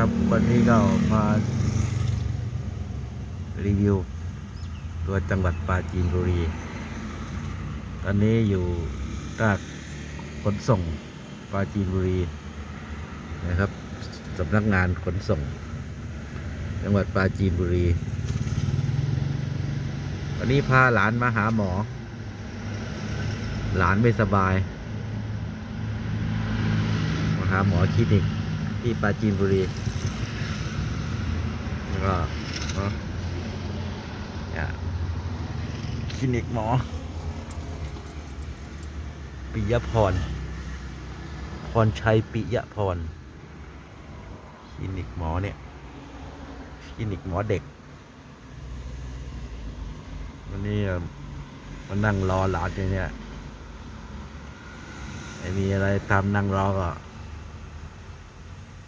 ครับ วันนี้ก็มารีวิว ตัวจังหวัดปราจีนบุรี ตอนนี้อยู่ตากขนส่งปราจีนบุรีนะครับสำนักงานขนส่ง จังหวัดปราจีนบุรี วันนี้พาหลานมาหาหมอ หลานไม่สบาย มาหาหมอคลินิก ที่ปราจีนบุรีแล้วก็เนาคลินิกหมอปิยพร พรชัยปิยพร คลินิกหมอเนี่ย คลินิกหมอเด็ก วันนี้มานั่งรอหลานอยู่เนี่ยไม่มีอะไรทำนั่งรอก็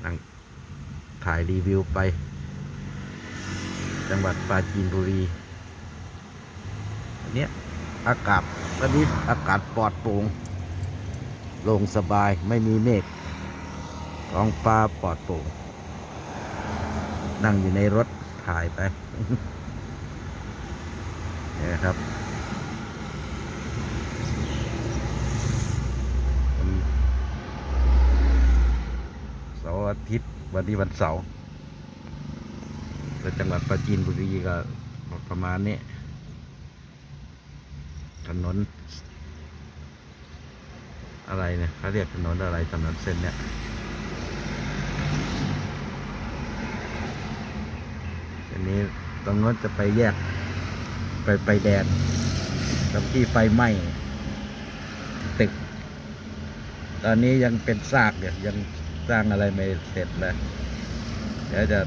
นั่งถ่ายรีวิวไป จังหวัดปราจีนบุรีอันเนี้ยอากาศวันนี้อากาศปลอดโปร่งลงสบายไม่มีเมฆท้องฟ้าปลอดโปร่งนั่งอยู่ในรถถ่ายไปนี่ครับวันเสาร์อาทิตย์ วันนี้วันเสาร์แล้วจังหวัดปราจีนบุรีก็ประมาณนี้ ถนน อะไรเนี่ยเขาเรียกถนนอะไรถนนเส้นเนี่ยอันนี้ตรงโน้นจะไปแยก ไปไปแดนตรงที่ไฟไหม้ตึก ตอนนี้ยังเป็นซากอยู่ยัง สร้างอะไรไม่เสร็จเลยเดี๋ยวจะ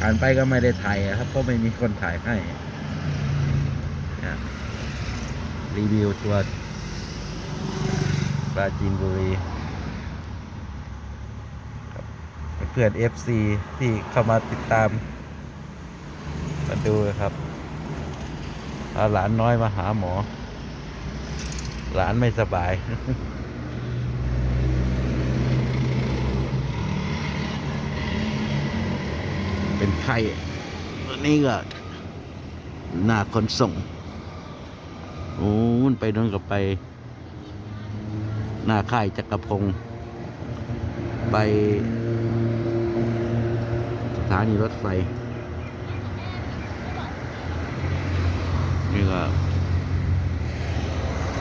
อ่านไปก็ไม่ได้ถ่ายครับเพราะไม่มีคนถ่ายให้นะรีวิวตัวปราจีนบุรีครับเพื่อน FC ที่เข้ามาติดตาม มาดูครับพาหลานน้อยมาหาหมอ หลานไม่สบาย เป็น ไข้วันนี้ก็หน้าคนส่งโอ้มันไปนู่นกับไป หน้าค่ายจักรพงศ์ไป สถานีรถไฟ นี่ก็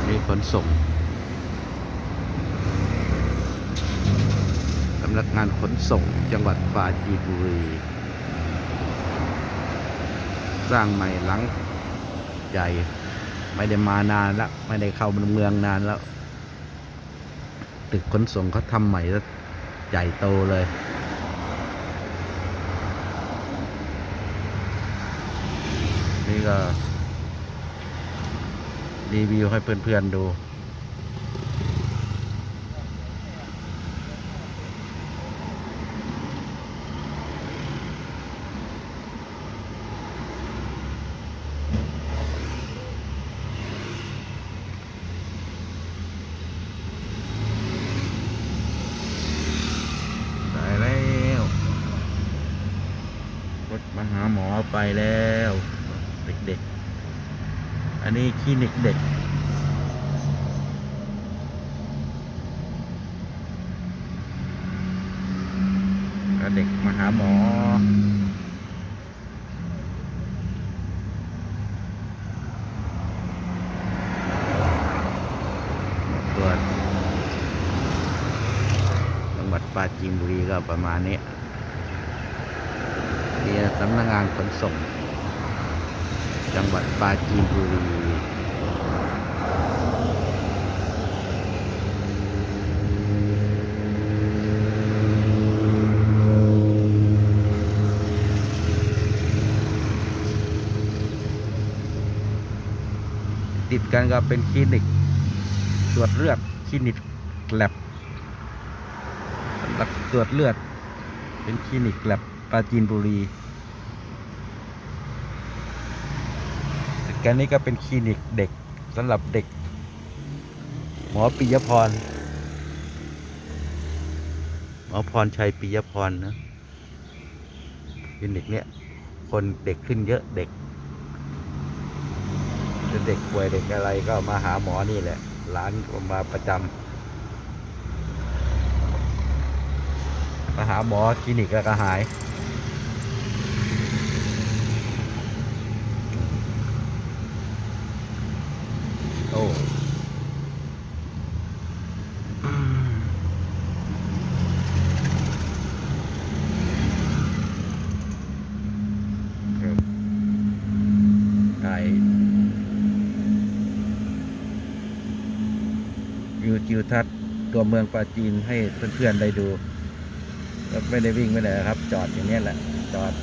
นี่ขนส่งสำนักงานขนส่งจังหวัดปราจีนบุรี ร้างใหม่หลังใหญ่ ไม่ได้มานานแล้วไม่ได้เข้าเมืองนานแล้ว ตึกขนส่งเขาทำใหม่แล้วใหญ่โตเลยนี่ก็รีวิวให้เพื่อนๆดู ตายแล้วรถมาหาหมอ ไปแล้ว เด็กๆ อันนี้คลินิกเด็กก็เด็กมาหาหมอตรวจจังหวัดปราจีนบุรีก็ประมาณนี้ เรียสำนักงานขนส่ง จังหวัดปราจีนบุรีติดกันก็เป็นคลินิกตรวจเลือดคลินิกแลบสำหรับตรวจเลือด เป็นคลินิกแลบ ปราจีนบุรีติดกันนี้ก็เป็นคลินิกเด็กสำหรับเด็ก หมอปิยพร หมอพรชัยปิยพรนะคลินิกเนี้ยคนเด็กขึ้นเยอะเด็กเป็นเด็กป่วยเด็กอะไรก็มาหาหมอนี่แหละร้านมาประจำมาหาหมอคลินิกแล้วก็หาย โอ้ครับถ่ายวิวจิว ทัศน์ตัวเมืองปราจีนให้เพื่อนๆได้ดูก็ไม่ได้วิ่งไม่ได้ครับ จอดอย่างนี้แหละ จอด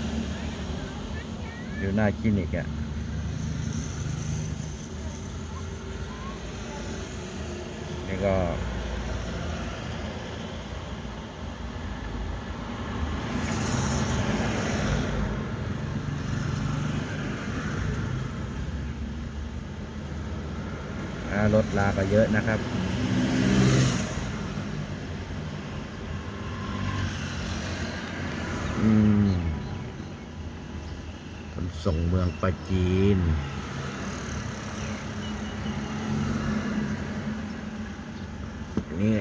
อยู่หน้าคลินิกอะ่ะนี่ก็รถลาก็เยอะนะครับ อืมขน ส่งเมืองปราจีน นี่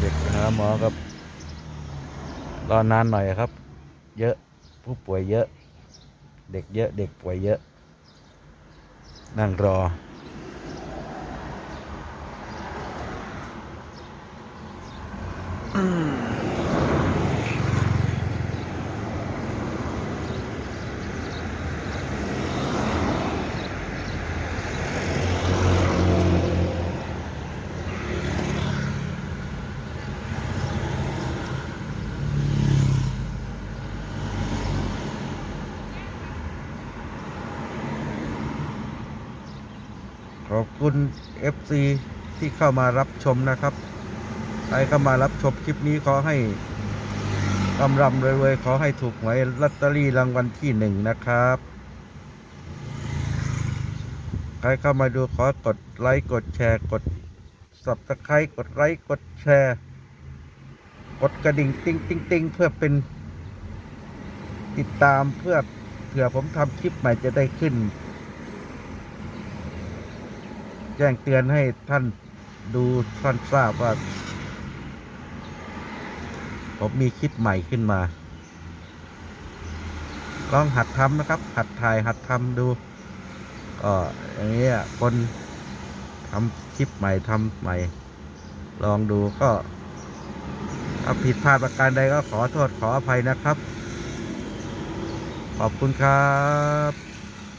เด็กหาหมอครับ รอนานหน่อยครับ เยอะ ผู้ป่วยเยอะ เด็กเยอะ เด็กป่วยเยอะ นั่งรอข อบคุณ FC ที่เข้ามารับชมนะครับ ใครเข้ามารับชมคลิปนี้ขอให้กำรำรวยๆขอให้ถูกหวยลอตเตอรี่รางวัลที่หนึ่งนะครับ ใครเข้ามาดูขอกดไลค์กดแชร์กด subscribe กดไลค์กดแชร์ กดกระดิ่งติ๊งติ๊งติ๊งเพื่อเป็นติดตามเพื่อเผื่อผมทำคลิปใหม่จะได้ขึ้น แจ้งเตือนให้ท่านดูท่านทราบว่า ผมมีคลิปใหม่ขึ้นมา ลองหัดทำนะครับ หัดถ่ายหัดทำดูก็อย่างนี้คนทำคลิปใหม่ทำใหม่ ลองดูก็ถ้าผิดพลาดประการใดก็ขอโทษขออภัยนะครับ ขอบคุณครับ